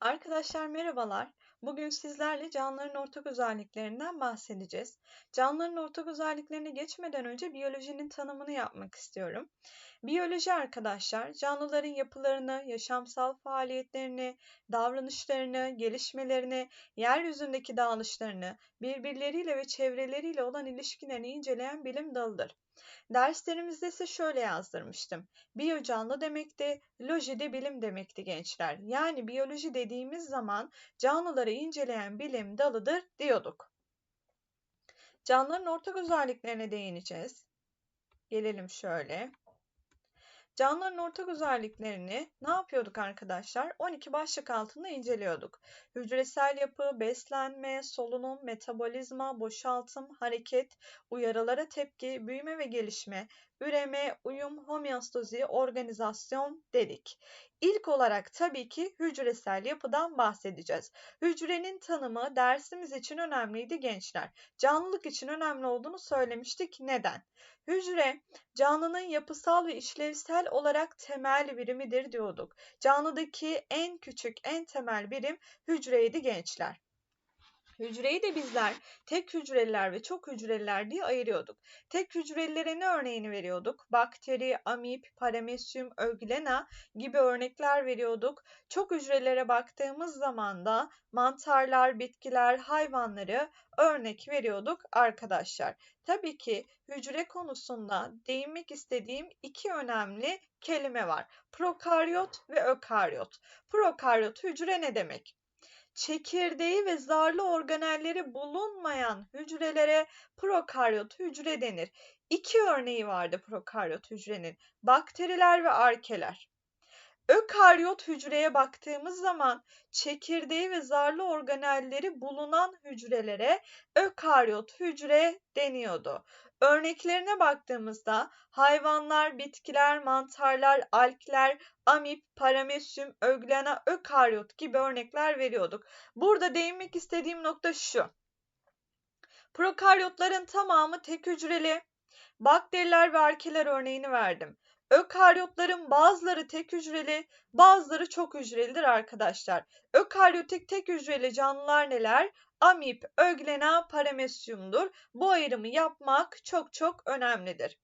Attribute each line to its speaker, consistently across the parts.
Speaker 1: Arkadaşlar merhabalar. Bugün sizlerle canlıların ortak özelliklerinden bahsedeceğiz. Canlıların ortak özelliklerine geçmeden önce biyolojinin tanımını yapmak istiyorum. Biyoloji arkadaşlar, canlıların yapılarını, yaşamsal faaliyetlerini, davranışlarını, gelişmelerini, yeryüzündeki dağılışlarını, birbirleriyle ve çevreleriyle olan ilişkilerini inceleyen bilim dalıdır. Derslerimizde ise şöyle yazdırmıştım. Biyocanlı demekti, loji de bilim demekti gençler. Yani biyoloji dediğimiz zaman canlıları inceleyen bilim dalıdır diyorduk. Canlıların ortak özelliklerine değineceğiz. Gelelim şöyle. Canlıların ortak özelliklerini ne yapıyorduk arkadaşlar? 12 başlık altında inceliyorduk. Hücresel yapı, beslenme, solunum, metabolizma, boşaltım, hareket, uyarılara tepki, büyüme ve gelişme, üreme, uyum, homeostazi, organizasyon dedik. İlk olarak tabii ki hücresel yapıdan bahsedeceğiz. Hücrenin tanımı dersimiz için önemliydi gençler. Canlılık için önemli olduğunu söylemiştik. Neden? Hücre canlının yapısal ve işlevsel olarak temel birimidir diyorduk. Canlıdaki en küçük, en temel birim hücreydi gençler. Hücreyi de bizler tek hücreliler ve çok hücreliler diye ayırıyorduk. Tek hücrelilere ne örneğini veriyorduk? Bakteri, amip, paramesyum, öglena gibi örnekler veriyorduk. Çok hücrelere baktığımız zaman da mantarlar, bitkiler, hayvanları örnek veriyorduk arkadaşlar. Tabii ki hücre konusunda değinmek istediğim iki önemli kelime var. Prokaryot ve ökaryot. Prokaryot hücre ne demek? Çekirdeği ve zarlı organelleri bulunmayan hücrelere prokaryot hücre denir. İki örneği vardı prokaryot hücrenin. Bakteriler ve arkeler. Ökaryot hücreye baktığımız zaman çekirdeği ve zarlı organelleri bulunan hücrelere ökaryot hücre deniyordu. Örneklerine baktığımızda hayvanlar, bitkiler, mantarlar, alkler, amip, paramesyum, öglena, ökaryot gibi örnekler veriyorduk. Burada değinmek istediğim nokta şu. Prokaryotların tamamı tek hücreli. Bakteriler ve arkeler örneğini verdim. Ökaryotların bazıları tek hücreli, bazıları çok hücrelidir arkadaşlar. Ökaryotik tek hücreli canlılar neler? Amip, öglena, paramesyumdur. Bu ayrımı yapmak çok çok önemlidir.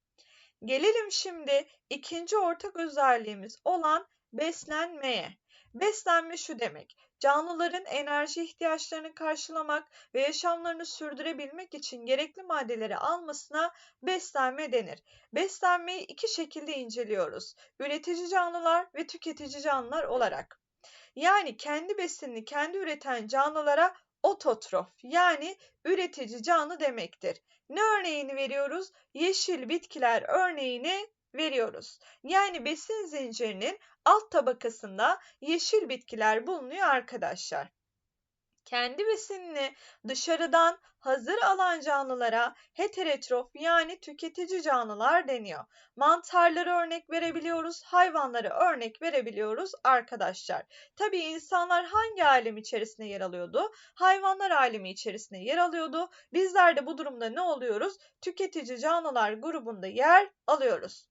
Speaker 1: Gelelim şimdi ikinci ortak özelliğimiz olan beslenmeye. Beslenme şu demek. Canlıların enerji ihtiyaçlarını karşılamak ve yaşamlarını sürdürebilmek için gerekli maddeleri almasına beslenme denir. Beslenmeyi iki şekilde inceliyoruz. Üretici canlılar ve tüketici canlılar olarak. Yani kendi besinini kendi üreten canlılara ototrof yani üretici canlı demektir. Ne örneğini veriyoruz? Yeşil bitkiler örneğini veriyoruz. Yani besin zincirinin alt tabakasında yeşil bitkiler bulunuyor arkadaşlar. Kendi besinini dışarıdan hazır alan canlılara heterotrof yani tüketici canlılar deniyor. Mantarları örnek verebiliyoruz, hayvanları örnek verebiliyoruz arkadaşlar. Tabii insanlar hangi alem içerisinde yer alıyordu? Hayvanlar alemi içerisinde yer alıyordu. Bizler de bu durumda ne oluyoruz? Tüketici canlılar grubunda yer alıyoruz.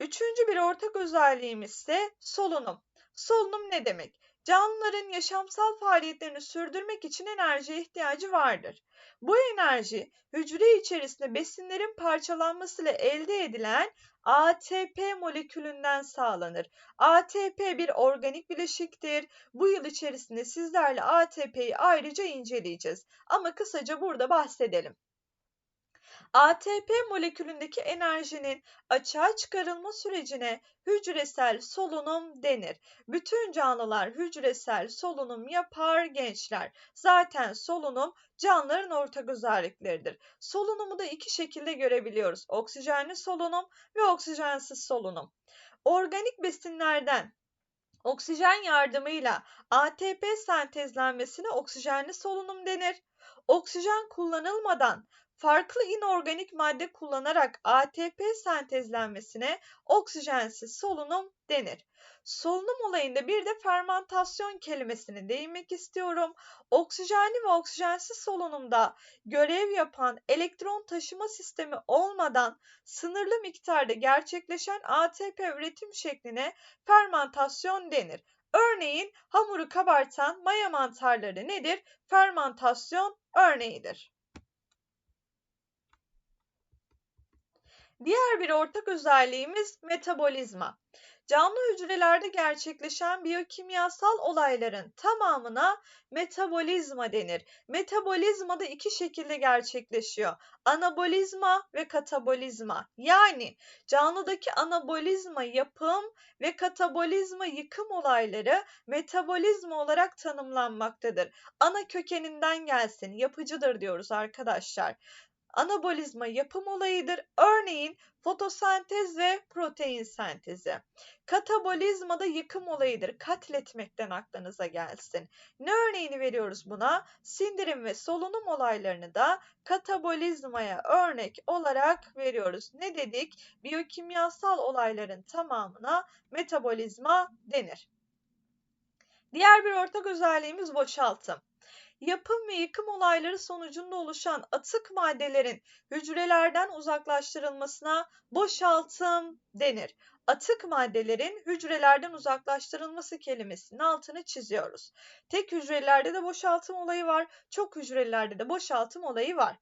Speaker 1: Üçüncü bir ortak özelliğimiz ise solunum. Solunum ne demek? Canlıların yaşamsal faaliyetlerini sürdürmek için enerjiye ihtiyacı vardır. Bu enerji hücre içerisinde besinlerin parçalanmasıyla elde edilen ATP molekülünden sağlanır. ATP bir organik bileşiktir. Bu yıl içerisinde sizlerle ATP'yi ayrıca inceleyeceğiz. Ama kısaca burada bahsedelim. ATP molekülündeki enerjinin açığa çıkarılma sürecine hücresel solunum denir. Bütün canlılar hücresel solunum yapar gençler. Zaten solunum canlıların ortak özellikleridir. Solunumu da iki şekilde görebiliyoruz. Oksijenli solunum ve oksijensiz solunum. Organik besinlerden oksijen yardımıyla ATP sentezlenmesine oksijenli solunum denir. Oksijen kullanılmadan farklı inorganik madde kullanarak ATP sentezlenmesine oksijensiz solunum denir. Solunum olayında bir de fermentasyon kelimesini değinmek istiyorum. Oksijenli ve oksijensiz solunumda görev yapan elektron taşıma sistemi olmadan sınırlı miktarda gerçekleşen ATP üretim şekline fermentasyon denir. Örneğin hamuru kabartan maya mantarları nedir? Fermantasyon örneğidir. Diğer bir ortak özelliğimiz metabolizma. Canlı hücrelerde gerçekleşen biyokimyasal olayların tamamına metabolizma denir. Metabolizma da iki şekilde gerçekleşiyor. Anabolizma ve katabolizma. Yani canlıdaki anabolizma yapım ve katabolizma yıkım olayları metabolizma olarak tanımlanmaktadır. Ana kökeninden gelsin, yapıcıdır diyoruz arkadaşlar anabolizma yapım olayıdır. Örneğin fotosentez ve protein sentezi. Katabolizma da yıkım olayıdır. Katletmekten aklınıza gelsin. Ne örneğini veriyoruz buna? Sindirim ve solunum olaylarını da katabolizmaya örnek olarak veriyoruz. Ne dedik? Biyokimyasal olayların tamamına metabolizma denir. Diğer bir ortak özelliğimiz boşaltım yapım ve yıkım olayları sonucunda oluşan atık maddelerin hücrelerden uzaklaştırılmasına boşaltım denir. Atık maddelerin hücrelerden uzaklaştırılması kelimesinin altını çiziyoruz. Tek hücrelerde de boşaltım olayı var, çok hücrelerde de boşaltım olayı var.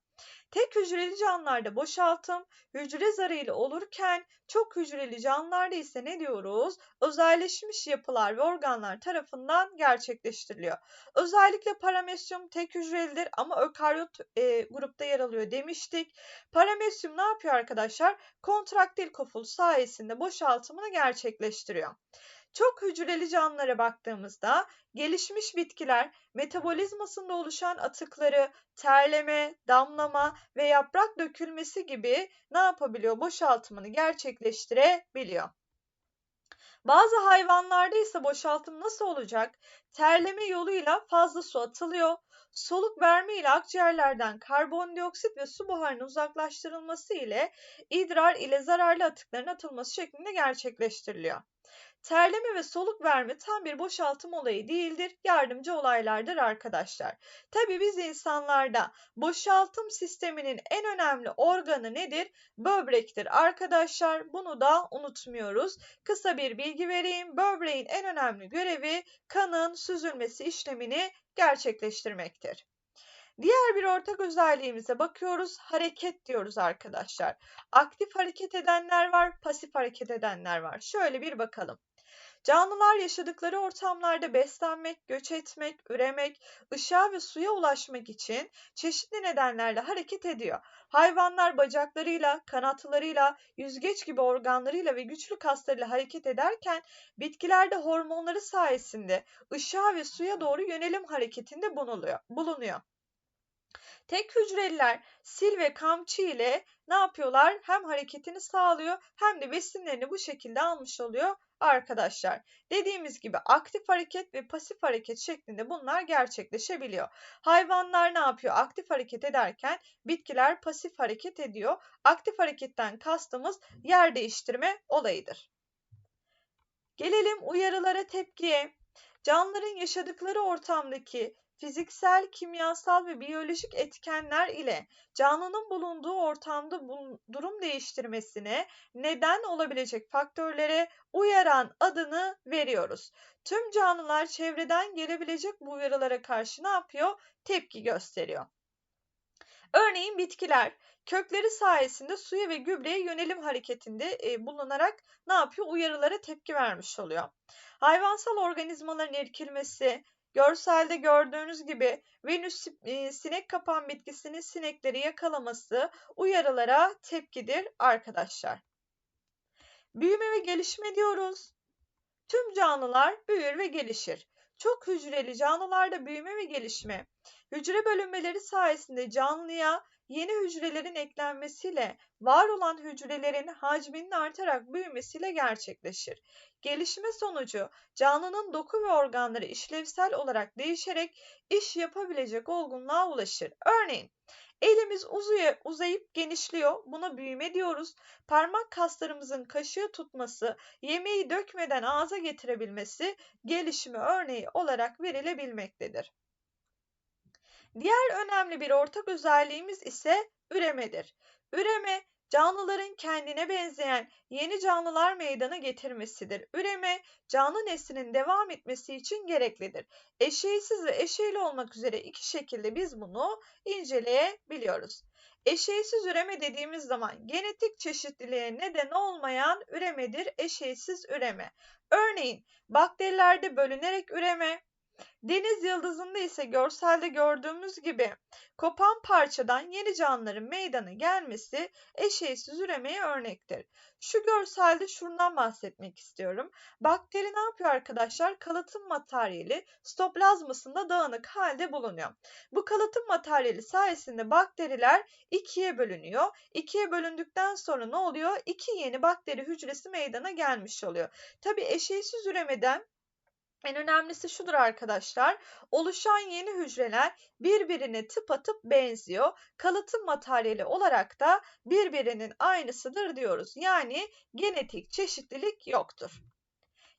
Speaker 1: Tek hücreli canlılarda boşaltım hücre zarıyla olurken çok hücreli canlılarda ise ne diyoruz? Özelleşmiş yapılar ve organlar tarafından gerçekleştiriliyor. Özellikle paramesyum tek hücrelidir ama ökaryot e, grupta yer alıyor demiştik. Paramesyum ne yapıyor arkadaşlar? Kontraktil koful sayesinde boşaltımını gerçekleştiriyor. Çok hücreli canlılara baktığımızda gelişmiş bitkiler metabolizmasında oluşan atıkları terleme, damlama ve yaprak dökülmesi gibi ne yapabiliyor? Boşaltımını gerçekleştirebiliyor. Bazı hayvanlarda ise boşaltım nasıl olacak? Terleme yoluyla fazla su atılıyor. Soluk verme ile akciğerlerden karbondioksit ve su buharının uzaklaştırılması ile idrar ile zararlı atıkların atılması şeklinde gerçekleştiriliyor. Terleme ve soluk verme tam bir boşaltım olayı değildir, yardımcı olaylardır arkadaşlar. Tabii biz insanlarda boşaltım sisteminin en önemli organı nedir? Böbrektir arkadaşlar. Bunu da unutmuyoruz. Kısa bir bilgi vereyim. Böbreğin en önemli görevi kanın süzülmesi işlemini gerçekleştirmektir. Diğer bir ortak özelliğimize bakıyoruz. Hareket diyoruz arkadaşlar. Aktif hareket edenler var, pasif hareket edenler var. Şöyle bir bakalım. Canlılar yaşadıkları ortamlarda beslenmek, göç etmek, üremek, ışığa ve suya ulaşmak için çeşitli nedenlerle hareket ediyor. Hayvanlar bacaklarıyla, kanatlarıyla, yüzgeç gibi organlarıyla ve güçlü kaslarıyla hareket ederken bitkilerde hormonları sayesinde ışığa ve suya doğru yönelim hareketinde bulunuyor. Tek hücreliler sil ve kamçı ile ne yapıyorlar? Hem hareketini sağlıyor hem de besinlerini bu şekilde almış oluyor arkadaşlar. Dediğimiz gibi aktif hareket ve pasif hareket şeklinde bunlar gerçekleşebiliyor. Hayvanlar ne yapıyor? Aktif hareket ederken bitkiler pasif hareket ediyor. Aktif hareketten kastımız yer değiştirme olayıdır. Gelelim uyarılara tepkiye. Canlıların yaşadıkları ortamdaki fiziksel, kimyasal ve biyolojik etkenler ile canlının bulunduğu ortamda durum değiştirmesine neden olabilecek faktörlere uyaran adını veriyoruz. Tüm canlılar çevreden gelebilecek bu uyarılara karşı ne yapıyor? Tepki gösteriyor. Örneğin bitkiler kökleri sayesinde suya ve gübreye yönelim hareketinde e, bulunarak ne yapıyor? Uyarılara tepki vermiş oluyor. Hayvansal organizmaların erkilmesi, Görselde gördüğünüz gibi Venüs e, sinek kapan bitkisinin sinekleri yakalaması uyarılara tepkidir arkadaşlar. Büyüme ve gelişme diyoruz. Tüm canlılar büyür ve gelişir. Çok hücreli canlılarda büyüme ve gelişme, hücre bölünmeleri sayesinde canlıya yeni hücrelerin eklenmesiyle var olan hücrelerin hacminin artarak büyümesiyle gerçekleşir. Gelişme sonucu canlının doku ve organları işlevsel olarak değişerek iş yapabilecek olgunluğa ulaşır. Örneğin elimiz uzuya, uzayıp genişliyor. Buna büyüme diyoruz. Parmak kaslarımızın kaşığı tutması, yemeği dökmeden ağza getirebilmesi gelişimi örneği olarak verilebilmektedir. Diğer önemli bir ortak özelliğimiz ise üremedir. Üreme canlıların kendine benzeyen yeni canlılar meydana getirmesidir. Üreme, canlı neslinin devam etmesi için gereklidir. Eşeğsiz ve eşeğli olmak üzere iki şekilde biz bunu inceleyebiliyoruz. Eşeğsiz üreme dediğimiz zaman genetik çeşitliliğe neden olmayan üremedir eşeğsiz üreme. Örneğin bakterilerde bölünerek üreme, Deniz yıldızında ise görselde gördüğümüz gibi kopan parçadan yeni canlıların meydana gelmesi eşeğsiz üremeye örnektir. Şu görselde şundan bahsetmek istiyorum. Bakteri ne yapıyor arkadaşlar? Kalıtım materyali stoplazmasında dağınık halde bulunuyor. Bu kalıtım materyali sayesinde bakteriler ikiye bölünüyor. İkiye bölündükten sonra ne oluyor? İki yeni bakteri hücresi meydana gelmiş oluyor. Tabi eşeğsiz üremeden en önemlisi şudur arkadaşlar. Oluşan yeni hücreler birbirine tıpatıp benziyor. Kalıtım materyali olarak da birbirinin aynısıdır diyoruz. Yani genetik çeşitlilik yoktur.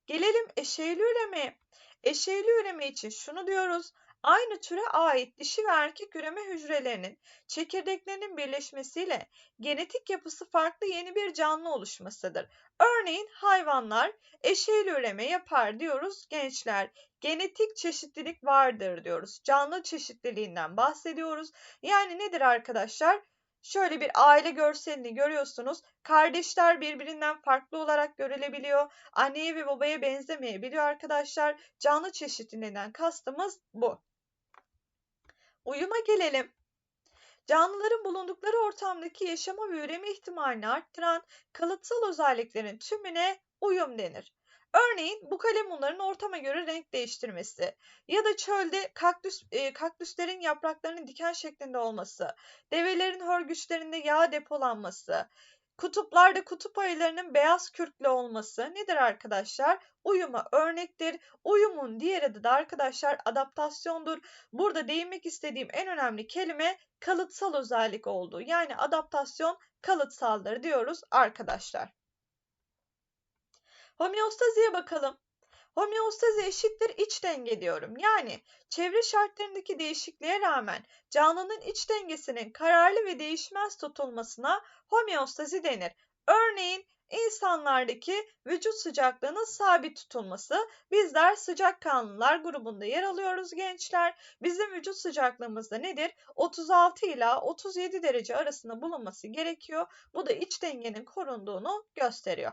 Speaker 1: Gelelim eşeyli üremeye. Eşeyli üreme için şunu diyoruz. Aynı türe ait dişi ve erkek üreme hücrelerinin çekirdeklerinin birleşmesiyle genetik yapısı farklı yeni bir canlı oluşmasıdır. Örneğin hayvanlar eşeğli üreme yapar diyoruz gençler. Genetik çeşitlilik vardır diyoruz. Canlı çeşitliliğinden bahsediyoruz. Yani nedir arkadaşlar? Şöyle bir aile görselini görüyorsunuz. Kardeşler birbirinden farklı olarak görülebiliyor. Anneye ve babaya benzemeyebiliyor arkadaşlar. Canlı çeşitliliğinden kastımız bu. Uyuma gelelim. Canlıların bulundukları ortamdaki yaşama ve üreme ihtimalini arttıran kalıtsal özelliklerin tümüne uyum denir. Örneğin bu kalemunların ortama göre renk değiştirmesi ya da çölde kaktüs, e, kaktüslerin yapraklarının diken şeklinde olması, develerin hörgüçlerinde yağ depolanması, Kutuplarda kutup ayılarının beyaz kürklü olması nedir arkadaşlar? Uyuma örnektir. Uyumun diğer adı da arkadaşlar adaptasyondur. Burada değinmek istediğim en önemli kelime kalıtsal özellik oldu. Yani adaptasyon kalıtsaldır diyoruz arkadaşlar. Homeostaziye bakalım. Homeostazi eşittir iç denge diyorum. Yani çevre şartlarındaki değişikliğe rağmen canlının iç dengesinin kararlı ve değişmez tutulmasına homeostazi denir. Örneğin insanlardaki vücut sıcaklığının sabit tutulması. Bizler sıcak kanlılar grubunda yer alıyoruz gençler. Bizim vücut sıcaklığımız da nedir? 36 ila 37 derece arasında bulunması gerekiyor. Bu da iç dengenin korunduğunu gösteriyor.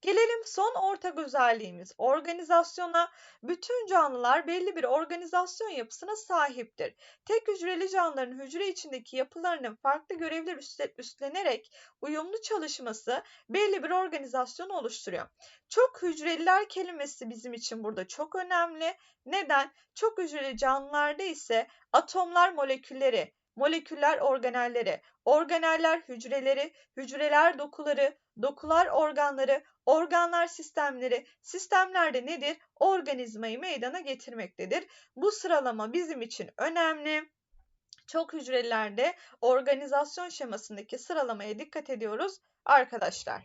Speaker 1: Gelelim son ortak özelliğimiz organizasyona. Bütün canlılar belli bir organizasyon yapısına sahiptir. Tek hücreli canlıların hücre içindeki yapılarının farklı görevler üstlenerek uyumlu çalışması belli bir organizasyonu oluşturuyor. Çok hücreliler kelimesi bizim için burada çok önemli. Neden? Çok hücreli canlılarda ise atomlar molekülleri, moleküller organelleri, organeller hücreleri, hücreler dokuları, dokular organları, organlar sistemleri, sistemlerde nedir? Organizmayı meydana getirmektedir. Bu sıralama bizim için önemli. Çok hücrelerde organizasyon şemasındaki sıralamaya dikkat ediyoruz arkadaşlar.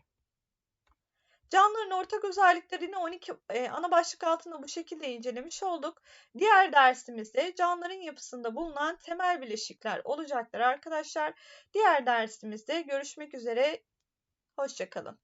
Speaker 1: Canlıların ortak özelliklerini 12 e, ana başlık altında bu şekilde incelemiş olduk. Diğer dersimizde canlıların yapısında bulunan temel bileşikler olacaktır arkadaşlar. Diğer dersimizde görüşmek üzere. Hoşçakalın.